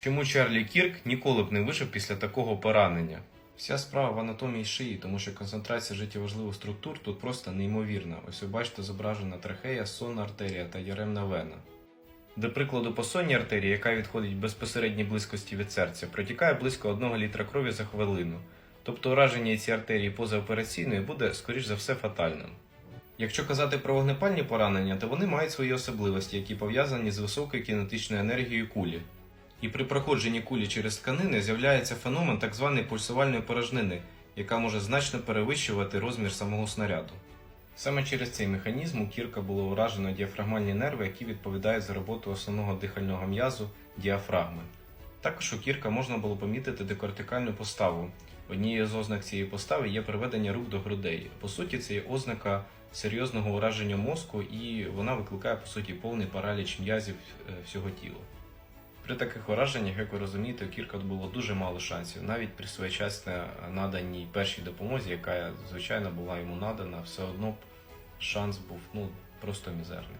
Чому Чарлі Кірк ніколи б не вижив після такого поранення? Вся справа в анатомії шиї, тому що концентрація життєважливих структур тут просто неймовірна. Ось ви бачите зображена трахея, сонна артерія та яремна вена. До прикладу, по сонній артерії, яка відходить в безпосередній близькості від серця, протікає близько 1 літра крові за хвилину. Тобто ураження цієї артерії позаопераційної буде, скоріш за все, фатальним. Якщо казати про вогнепальні поранення, то вони мають свої особливості, які пов'язані з високою кінетичною енергією кулі. І при проходженні кулі через тканини з'являється феномен так званої пульсувальної порожнини, яка може значно перевищувати розмір самого снаряду. Саме через цей механізм у кірка було уражено діафрагмальні нерви, які відповідають за роботу основного дихального м'язу діафрагми. Також у кірка можна було помітити декортикальну поставу. Однією з ознак цієї постави є приведення рук до грудей. По суті, це є ознака серйозного ураження мозку, і вона викликає по суті повний параліч м'язів е, всього тіла. При таких ураженнях, як ви розумієте, у Кірка було дуже мало шансів. Навіть при своєчасно наданій першій допомозі, яка звичайно була йому надана, все одно шанс був ну просто мізерний.